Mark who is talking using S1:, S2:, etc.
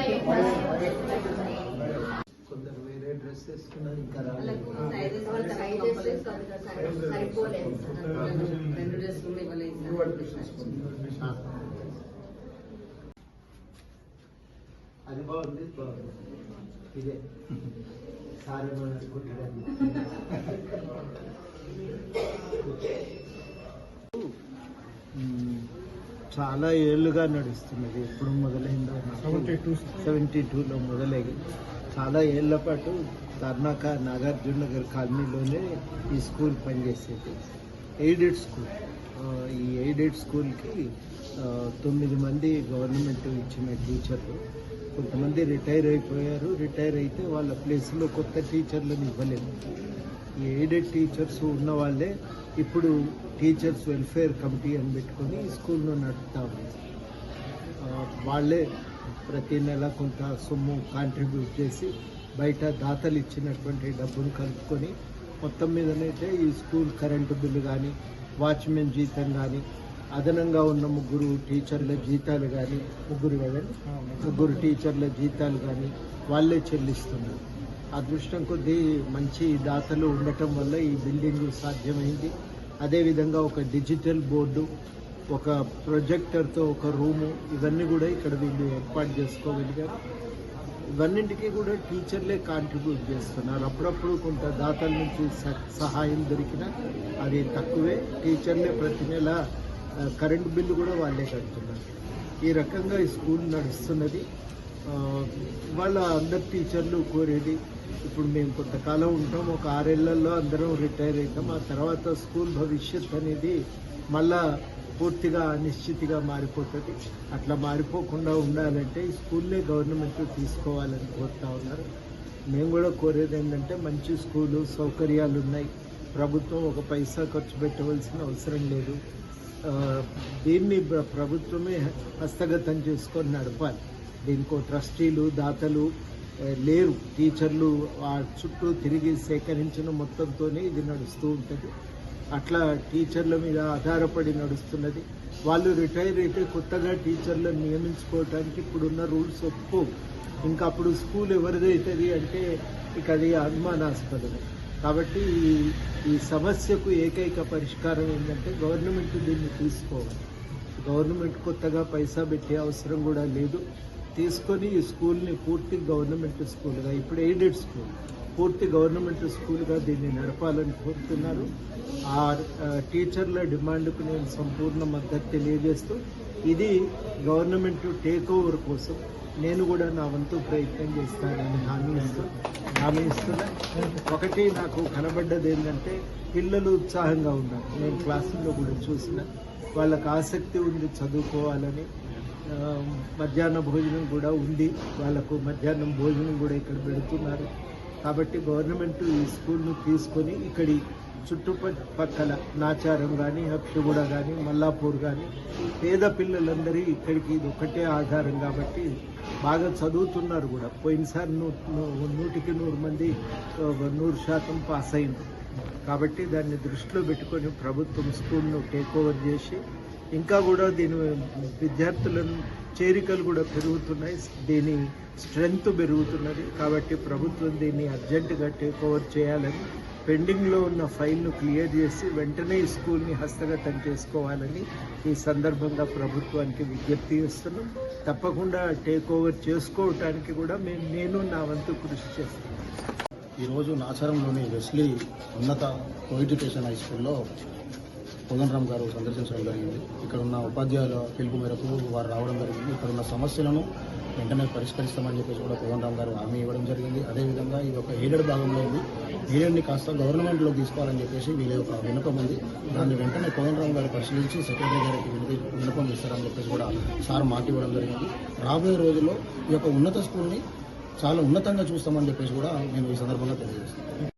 S1: Gracias. వేసుకున్నారు ఇంకా. అది బాగుంది ఇది బాగుంది. ఇదే. సారీ అనుకుంటాడు చాలా ఏళ్ళుగా నడుస్తున్నది. ఎప్పుడు మొదలైందో సెవెంటీ టూలో. మొదలయ్యి చాలా ఏళ్ళ పాటు తర్నాక నాగార్జున నగర్ కాలనీలోనే ఈ స్కూల్ పనిచేసేది. Aided school. ఈ ఎయిడెడ్ స్కూల్కి తొమ్మిది మంది గవర్నమెంట్ ఇచ్చిన టీచర్లు కొంతమంది రిటైర్ అయిపోయారు. రిటైర్ అయితే వాళ్ళ ప్లేస్లో కొత్త టీచర్లను ఇవ్వలేదు. ఈ ఎయిడెడ్ టీచర్స్ ఉన్న వాళ్ళే ఇప్పుడు టీచర్స్ వెల్ఫేర్ కమిటీ అని పెట్టుకొని స్కూల్లో నడుపుతాము నడుపుతా వాళ్ళే ప్రతి నెల కొంత సొమ్ము కాంట్రిబ్యూట్ చేసి బయట దాతలు ఇచ్చినటువంటి డబ్బును కలుపుకొని మొత్తం మీదనైతే ఈ స్కూల్ కరెంటు బిల్లు కానీ వాచ్మెన్ జీతం కానీ అదనంగా ఉన్న ముగ్గురు టీచర్ల జీతాలు కానీ ముగ్గురు కదండి? ముగ్గురు టీచర్ల జీతాలు కానీ వాళ్ళే చెల్లిస్తున్నారు. అదృష్టం కొద్దీ మంచి దాతలు ఉండటం వల్ల ఈ బిల్డింగ్ సాధ్యమైంది. అదేవిధంగా ఒక డిజిటల్ బోర్డు ఒక ప్రొజెక్టర్తో ఒక రూము ఇవన్నీ కూడా ఇక్కడ వీళ్ళు ఏర్పాటు చేసుకోగలిగారు. ఇవన్నింటికి కూడా టీచర్లే కాంట్రిబ్యూట్ చేస్తున్నారు. అప్పుడప్పుడు కొంత దాతల నుంచి స- సహాయం దొరికినా అది తక్కువే. టీచర్లే ప్రతి నెల కరెంటు బిల్లు కూడా వాళ్ళే కడుతున్నారు. ఈ రకంగా ఈ స్కూల్ నడుస్తున్నది. వాళ్ళ అందరు టీచర్లు కోరేది ఇప్పుడు మేము కొంతకాలం ఉంటాం ఒక ఆరేళ్ళలో అందరం రిటైర్ అవుతాం ఆ తర్వాత స్కూల్ భవిష్యత్ అనేది మళ్ళా పూర్తిగా అనిశ్చితిగా మారిపోతుంది. అట్లా మారిపోకుండా ఉండాలంటే ఈ స్కూల్లే గవర్నమెంట్ తీసుకోవాలని కోరుతా ఉన్నారు. మేము కూడా కోరేది ఏంటంటే మంచి స్కూలు సౌకర్యాలు ఉన్నాయి. ప్రభుత్వం ఒక పైసా ఖర్చు పెట్టవలసిన అవసరం లేదు. దీన్ని ప్రభుత్వమే హస్తగతం చేసుకొని నడపాలి. దీనికో ట్రస్టీలు దాతలు లేరు. టీచర్లు ఆ చుట్టూ తిరిగి సేకరించిన మొత్తంతోనే ఇది నడుస్తూ ఉంటుంది. అట్లా టీచర్ల మీద ఆధారపడి నడుస్తున్నది. వాళ్ళు రిటైర్ అయితే కొత్తగా టీచర్లను నియమించుకోవడానికి ఇప్పుడున్న రూల్స్ ఒప్పు. ఇంకా అప్పుడు స్కూల్ ఎవరిదైతుంది అంటే ఇక అది అనుమానాస్పదం కాబట్టి ఈ- ఈ సమస్యకు ఏకైక పరిష్కారం ఏంటంటే గవర్నమెంట్ దీన్ని తీసుకోవాలి. గవర్నమెంట్ కొత్తగా పైసా పెట్టే అవసరం కూడా లేదు. తీసుకొని ఈ స్కూల్ని పూర్తి గవర్నమెంట్ స్కూల్గా ఇప్పుడు ఎయిడెడ్ స్కూల్. పూర్తి గవర్నమెంట్ స్కూల్గా దీన్ని నడపాలని కోరుతున్నారు. ఆ టీచర్ల డిమాండ్కు నేను సంపూర్ణ మద్దతు తెలియజేస్తూ ఇది గవర్నమెంట్ టేక్ ఓవర్ కోసం నేను కూడా నా వంతు ప్రయత్నం చేస్తానని హామీ ఇస్తూ హామీ ఇస్తున్నా. ఒకటి నాకు కనబడ్డది ఏంటంటే పిల్లలు ఉత్సాహంగా ఉన్నారు. నేను క్లాసుల్లో కూడా చూసిన వాళ్ళకి ఆసక్తి ఉంది చదువుకోవాలని మధ్యాహ్న భోజనం కూడా ఉంది. వాళ్ళకు మధ్యాహ్నం భోజనం కూడా ఇక్కడ పెడుతున్నారు. కాబట్టి గవర్నమెంట్ ఈ స్కూల్ను తీసుకొని ఇక్కడి చుట్టుపక్కల నాచారం కానీ హప్షగూడ కానీ మల్లాపూర్ కానీ పేద పిల్లలందరి ఇక్కడికి ఇది ఒకటే ఆధారం కాబట్టి బాగా చదువుతున్నారు కూడా. పోయినసారి నూ నూ- నూటికి నూరు మంది నూరు శాతం పాస్ అయింది కాబట్టి దాన్ని దృష్టిలో పెట్టుకొని ప్రభుత్వం స్కూల్ను టేక్ ఓవర్ చేసి ఇంకా కూడా దీని విద్యార్థులను చేరికలు కూడా పెరుగుతున్నాయి. దీని స్ట్రెంగ్త్ పెరుగుతున్నది. కాబట్టి ప్రభుత్వం దీన్ని అర్జెంటుగా టేక్ ఓవర్ చేయాలని పెండింగ్లో ఉన్న ఫైల్ను క్లియర్ చేసి వెంటనే ఈ స్కూల్ని హస్తగతం చేసుకోవాలని ఈ సందర్భంగా ప్రభుత్వానికి విజ్ఞప్తి చేస్తున్నాం. తప్పకుండా టేక్ ఓవర్ చేసుకోవటానికి కూడా మేము నేను నా వంతు కృషి చేస్తున్నాను
S2: ఈరోజు నాచారంలోని వెస్లీ ఉన్నత కో ఎడ్యుకేషన్ హై స్కూల్లో కోదండరామ్ గారు సందర్శించడం జరిగింది. ఇక్కడ ఉన్న ఉపాధ్యాయుల పిలుపు మేరకు వారు రావడం జరిగింది. ఇక్కడ ఉన్న సమస్యలను వెంటనే పరిష్కరిస్తామని చెప్పేసి కూడా కోదండరామ్ గారు హామీ ఇవ్వడం జరిగింది. అదేవిధంగా ఇది ఒక ఎయిడెడ్ భాగంలో ఉంది. ఎయిడెడ్ని కాస్త గవర్నమెంట్లో తీసుకోవాలని చెప్పేసి వీళ్ళ యొక్క వినపం ఉంది. దాన్ని వెంటనే కోదండరామ్ గారు పరిశీలించి సెక్రటరీ గారికి వినపం ఇస్తారని చెప్పేసి కూడా సార్ మాట ఇవ్వడం జరిగింది. రాబోయే రోజుల్లో ఈ యొక్క ఉన్నత స్కూల్ని చాలా ఉన్నతంగా చూస్తామని చెప్పేసి కూడా మేము ఈ సందర్భంగా తెలియజేస్తాం